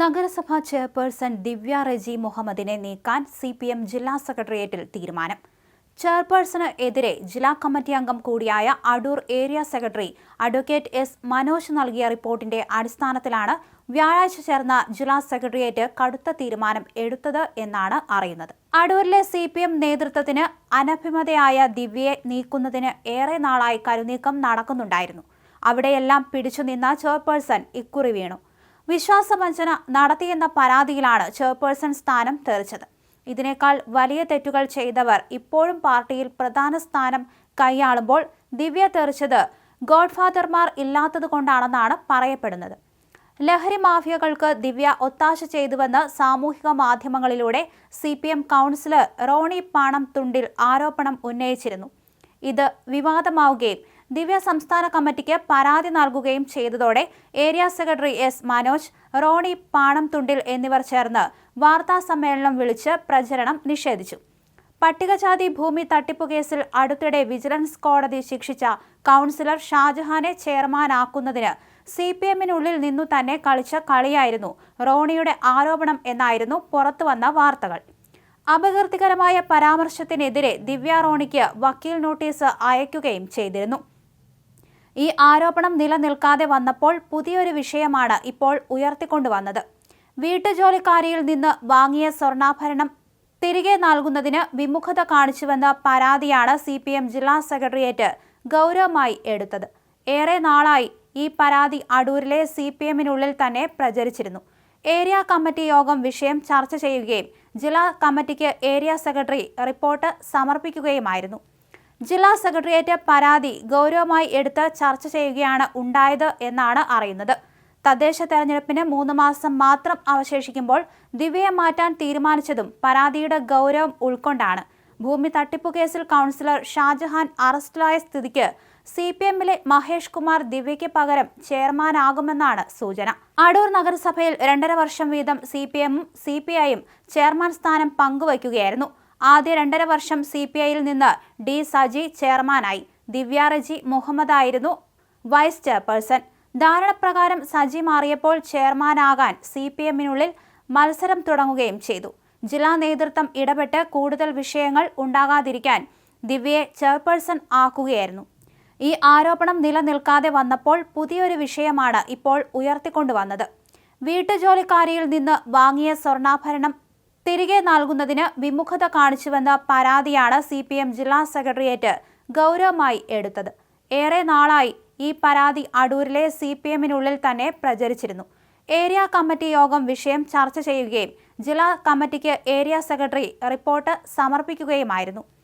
നഗരസഭാ ചെയർപേഴ്സൺ ദിവ്യ റെജി മുഹമ്മദിനെ നീക്കാൻ സി പി എം ജില്ലാ സെക്രട്ടേറിയറ്റിൽ തീരുമാനം. ചെയർപേഴ്സണ് എതിരെ ജില്ലാ കമ്മിറ്റി അംഗം കൂടിയായ Adoor area secretary advocate S Manoj നൽകിയ റിപ്പോർട്ടിന്റെ അടിസ്ഥാനത്തിലാണ് വ്യാഴാഴ്ച ചേർന്ന ജില്ലാ സെക്രട്ടേറിയറ്റ് കടുത്ത തീരുമാനം എടുത്തത് എന്നാണ് അറിയുന്നത്. അടൂരിലെ സി പി എം നേതൃത്വത്തിന് അനഭിമതയായ ദിവ്യയെ നീക്കുന്നതിന് ഏറെ നാളായി കരുനീക്കം നടക്കുന്നുണ്ടായിരുന്നു. അവിടെയെല്ലാം പിടിച്ചു നിന്ന ചെയർപേഴ്സൺ ഇക്കുറി വീണു. വിശ്വാസവഞ്ചന നടത്തിയെന്ന പരാതിയിലാണ് ചെയർപേഴ്സൺ സ്ഥാനം തെറിച്ചത്. ഇതിനേക്കാൾ വലിയ തെറ്റുകൾ ചെയ്തവർ ഇപ്പോഴും പാർട്ടിയിൽ പ്രധാന സ്ഥാനം കൈയാളുമ്പോൾ ദിവ്യ തെറിച്ചത് ഗോഡ്ഫാദർമാർ ഇല്ലാത്തതുകൊണ്ടാണെന്നാണ് പറയപ്പെടുന്നത്. ലഹരി മാഫിയകൾക്ക് ദിവ്യ ഒത്താശ ചെയ്തുവെന്ന് സാമൂഹിക മാധ്യമങ്ങളിലൂടെ C P M councillor Roni Panam Thundil ആരോപണം ഉന്നയിച്ചിരുന്നു. ഇത് വിവാദമാവുകയും ദിവ്യ സംസ്ഥാന കമ്മിറ്റിക്ക് പരാതി നൽകുകയും ചെയ്തതോടെ area secretary S Manoj Roni Panam Thundil എന്നിവർ ചേർന്ന് വാർത്താ സമ്മേളനം വിളിച്ച് പ്രചരണം നിഷേധിച്ചു. പട്ടികജാതി ഭൂമി തട്ടിപ്പ് കേസിൽ അടുത്തിടെ വിജിലൻസ് കോടതി ശിക്ഷിച്ച കൗൺസിലർ ഷാജഹാനെ ചെയർമാനാക്കുന്നതിന് സി പി എമ്മിനുള്ളിൽ നിന്നു തന്നെ കളിച്ച കളിയായിരുന്നു റോണിയുടെ ആരോപണം എന്നായിരുന്നു പുറത്തുവന്ന വാർത്തകൾ. അപകീർത്തികരമായ പരാമർശത്തിനെതിരെ ദിവ്യ റോണിക്ക് വക്കീൽ നോട്ടീസ് അയക്കുകയും ചെയ്തിരുന്നു. ഈ ആരോപണം നിലനിൽക്കാതെ വന്നപ്പോൾ പുതിയൊരു വിഷയമാണ് ഇപ്പോൾ ഉയർത്തിക്കൊണ്ടുവന്നത്. വീട്ടുജോലിക്കാരിയിൽ നിന്ന് വാങ്ങിയ സ്വർണാഭരണം തിരികെ നൽകുന്നതിന് വിമുഖത കാണിച്ചുവെന്ന പരാതിയാണ് സി പി എം ജില്ലാ സെക്രട്ടേറിയറ്റ് ഗൗരവമായി എടുത്തത്. ഏറെ നാളായി ഈ പരാതി അടൂരിലെ സി പി എമ്മിനുള്ളിൽ തന്നെ പ്രചരിച്ചിരുന്നു. ഏരിയ കമ്മിറ്റി യോഗം വിഷയം ചർച്ച ചെയ്യുകയും ജില്ലാ കമ്മിറ്റിക്ക് ഏരിയ സെക്രട്ടറി റിപ്പോർട്ട് സമർപ്പിക്കുകയുമായിരുന്നു. ജില്ലാ സെക്രട്ടേറിയറ്റ് പരാതി ഗൗരവമായി എടുത്ത് ചർച്ച ചെയ്യുകയാണ് ഉണ്ടായത് എന്നാണ് അറിയുന്നത്. തദ്ദേശ തെരഞ്ഞെടുപ്പിന് മൂന്ന് മാസം മാത്രം അവശേഷിക്കുമ്പോൾ ദിവ്യയെ മാറ്റാൻ തീരുമാനിച്ചതും പരാതിയുടെ ഗൗരവം ഉൾക്കൊണ്ടാണ്. ഭൂമി തട്ടിപ്പു കേസിൽ കൗൺസിലർ ഷാജഹാൻ അറസ്റ്റിലായ സ്ഥിതിക്ക് സി പി എമ്മിലെ മഹേഷ് കുമാർ ദിവ്യയ്ക്ക് പകരം ചെയർമാനാകുമെന്നാണ് സൂചന. അടൂർ നഗരസഭയിൽ രണ്ടര വർഷം വീതം സി പി എമ്മും സി പി ഐയും ചെയർമാൻ സ്ഥാനം പങ്കുവയ്ക്കുകയായിരുന്നു. ആദ്യ രണ്ടര വർഷം സി പി ഐയിൽ നിന്ന് ഡി സജി ചെയർമാനായി. ദിവ്യാറജി മുഹമ്മദായിരുന്നു വൈസ് ചെയർപേഴ്സൺ. ധാരണപ്രകാരം സജി മാറിയപ്പോൾ ചെയർമാനാകാൻ സി പി എമ്മിനുള്ളിൽ മത്സരം തുടങ്ങുകയും ചെയ്തു. ജില്ലാ നേതൃത്വം ഇടപെട്ട് കൂടുതൽ വിഷയങ്ങൾ ഉണ്ടാകാതിരിക്കാൻ ദിവ്യയെ ചെയർപേഴ്സൺ ആക്കുകയായിരുന്നു. ഈ ആരോപണം നിലനിൽക്കാതെ വന്നപ്പോൾ പുതിയൊരു വിഷയമാണ് ഇപ്പോൾ ഉയർത്തിക്കൊണ്ടുവന്നത്. വീട്ടുജോലിക്കാരിയിൽ നിന്ന് വാങ്ങിയ സ്വർണാഭരണം തിരികെ നൽകുന്നതിന് വിമുഖത കാണിച്ചുവെന്ന പരാതിയാണ് സി പി എം ജില്ലാ സെക്രട്ടേറിയറ്റ് ഗൗരവമായി എടുത്തത്. ഏറെ നാളായി ഈ പരാതി അടൂരിലെ സി പി എമ്മിനുള്ളിൽ തന്നെ പ്രചരിച്ചിരുന്നു. ഏരിയ കമ്മിറ്റി യോഗം വിഷയം ചർച്ച ചെയ്യുകയും ജില്ലാ കമ്മിറ്റിക്ക് ഏരിയ സെക്രട്ടറി റിപ്പോർട്ട് സമർപ്പിക്കുകയുമായിരുന്നു.